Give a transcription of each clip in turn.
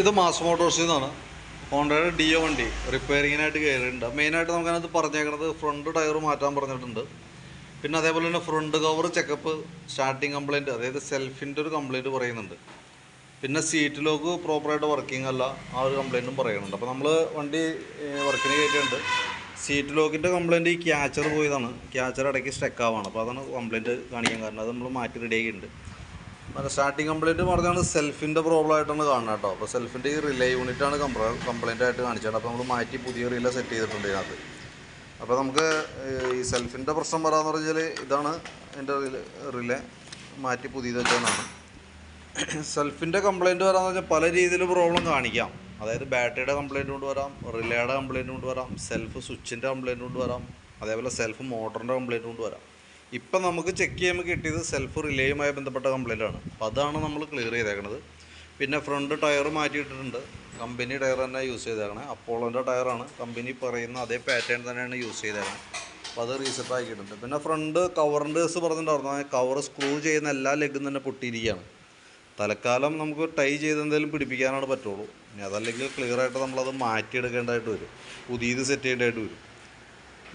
ഇത് മാസ് മോട്ടോഴ്സിൽ നിന്നാണ് ഹോണ്ടയുടെ ഡിയോ വണ്ടി റിപ്പയറിങ്ങിനായിട്ട് കയറിയിട്ടുണ്ട്. മെയിനായിട്ട് നമുക്കതിനകത്ത് പറഞ്ഞേക്കുന്നത് ഫ്രണ്ട് ടയർ മാറ്റാൻ പറഞ്ഞിട്ടുണ്ട്. പിന്നെ അതേപോലെ തന്നെ front cover checkup starting complaint അതായത് സെൽഫിന്റെ ഒരു കംപ്ലയിന്റ് പറയുന്നുണ്ട്. പിന്നെ സീറ്റ് ലോക്ക് പ്രോപ്പറായിട്ട് വർക്കിംഗ് അല്ല ആ ഒരു കംപ്ലയിന്റും പറയുന്നുണ്ട്. അപ്പോൾ നമ്മൾ വണ്ടി വർക്കിന് കയറ്റിയിട്ടുണ്ട്. സീറ്റ് ലോക്കിന്റെ കംപ്ലയിന്റ് ഈ ക്യാച്ചർ പോയതാണ്. ക്യാച്ചർ ഇടയ്ക്ക് സ്റ്റെക്കാവാണ് അപ്പോൾ അതാണ് കംപ്ലയിന്റ് കാണിക്കാൻ കാരണം. അത് നമ്മൾ മാറ്റി റെഡി ആക്കിയിട്ടുണ്ട്. മറ്റേ സ്റ്റാർട്ടിങ് കംപ്ലൈന്റ് പറഞ്ഞാണ് സെൽഫിന്റെ പ്രോബ്ലം ആയിട്ടാണ് കാണുന്നത് കേട്ടോ. അപ്പോൾ സെൽഫിന്റെ ഈ റിലേ യൂണിറ്റാണ് കംപ്ലൈന്റ് ആയിട്ട് കാണിച്ചത്. അപ്പോൾ നമ്മൾ മാറ്റി പുതിയ റിലേ സെറ്റ് ചെയ്തിട്ടുണ്ട് ഇതിനകത്ത്. അപ്പോൾ നമുക്ക് ഈ സെൽഫിന്റെ പ്രശ്നം വരാമെന്ന് പറഞ്ഞാൽ ഇതാണ് എന്റെ റിലേ മാറ്റി പുതിയത് വെച്ചതാണ് സെൽഫിന്റെ കംപ്ലൈന്റ് വരാമെന്ന് വെച്ചാൽ പല രീതിയിൽ പ്രോബ്ലം കാണിക്കാം. അതായത് ബാറ്ററിയുടെ കംപ്ലൈന്റ് കൊണ്ട് വരാം റിലേയുടെ കംപ്ലൈന്റ് കൊണ്ട് വരാം സെൽഫ് സ്വിച്ചിന്റെ കംപ്ലൈന്റ് കൊണ്ട് വരാം അതേപോലെ സെൽഫ് മോട്ടറിന്റെ കംപ്ലൈന്റ് കൊണ്ട് വരാം. ഇപ്പം നമുക്ക് ചെക്ക് ചെയ്യുമ്പോൾ കിട്ടിയത് സെൽഫ് റിലേയുമായി ബന്ധപ്പെട്ട കംപ്ലൈന്റ് ആണ്. അപ്പോൾ അതാണ് നമ്മൾ ക്ലിയർ ചെയ്തേക്കണത്. പിന്നെ ഫ്രണ്ട് ടയർ മാറ്റിയിട്ടിട്ടുണ്ട്. കമ്പനി ടയർ തന്നെ യൂസ് ചെയ്തേക്കണേ. അപ്പോളോന്റെ ടയറാണ് കമ്പനി പറയുന്ന അതേ പാറ്റേൺ തന്നെയാണ് യൂസ് ചെയ്തേക്കണേ. അപ്പോൾ അത് റീസെറ്റ് ആക്കിയിട്ടുണ്ട്. പിന്നെ ഫ്രണ്ട് കവറിന്റെ കേസ് പറഞ്ഞിട്ടുണ്ടായിരുന്നു. കവർ സ്ക്രൂ ചെയ്യുന്ന എല്ലാ ലെഗും തന്നെ പൊട്ടിയിരിക്കുകയാണ്. തൽക്കാലം നമുക്ക് ടൈ ചെയ്ത് എന്തെങ്കിലും പിടിപ്പിക്കാനാണ് പറ്റുള്ളൂ. ഇനി അതല്ലെങ്കിൽ ക്ലിയറായിട്ട് നമ്മളത് മാറ്റിയെടുക്കേണ്ടതായിട്ട് വരും. പുതിയത് സെറ്റ് ചെയ്യേണ്ടതായിട്ട് വരും.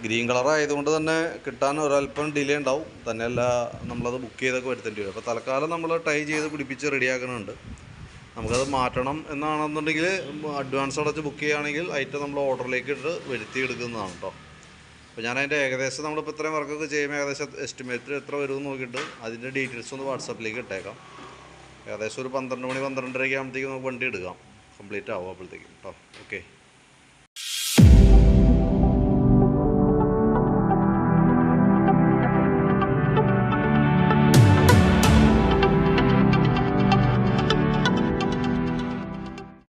ഗ്രീൻ കളർ ആയതുകൊണ്ട് തന്നെ കിട്ടാൻ ഒരല്പം ഡിലേ ഉണ്ടാവും. തന്നെയല്ല നമ്മളത് ബുക്ക് ചെയ്തൊക്കെ വരുത്തേണ്ടി വരും. അപ്പോൾ തൽക്കാലം നമ്മൾ ട്രൈ ചെയ്ത് പിടിപ്പിച്ച് റെഡിയാക്കുന്നുണ്ട് നമുക്കത് മാറ്റണം എന്നാണെന്നുണ്ടെങ്കിൽ അഡ്വാൻസ് അടച്ച് ബുക്ക് ചെയ്യുകയാണെങ്കിൽ ഐറ്റം നമ്മൾ ഓർഡറിലേക്ക് ഇട്ട് വരുത്തിയെടുക്കുന്നതാണ് കേട്ടോ അപ്പോൾ ഞാൻ അതിന്റെ ഏകദേശം നമ്മളിപ്പോൾ ഇത്രയും വർക്കൊക്കെ ചെയ്യുമ്പോൾ ഏകദേശം എസ്റ്റിമേറ്റ് എത്ര വരുമെന്ന് നോക്കിയിട്ട് അതിന്റെ ഡീറ്റെയിൽസ് ഒന്ന് വാട്സപ്പിലേക്ക് ഇട്ടേക്കാം. ഏകദേശം ഒരു പന്ത്രണ്ട് മണി പന്ത്രണ്ടരയ്ക്ക് ആകുമ്പോഴത്തേക്കും നമുക്ക് വണ്ടി എടുക്കാം. കംപ്ലീറ്റ് ആവും അപ്പോഴത്തേക്കും കേട്ടോ ഓക്കെ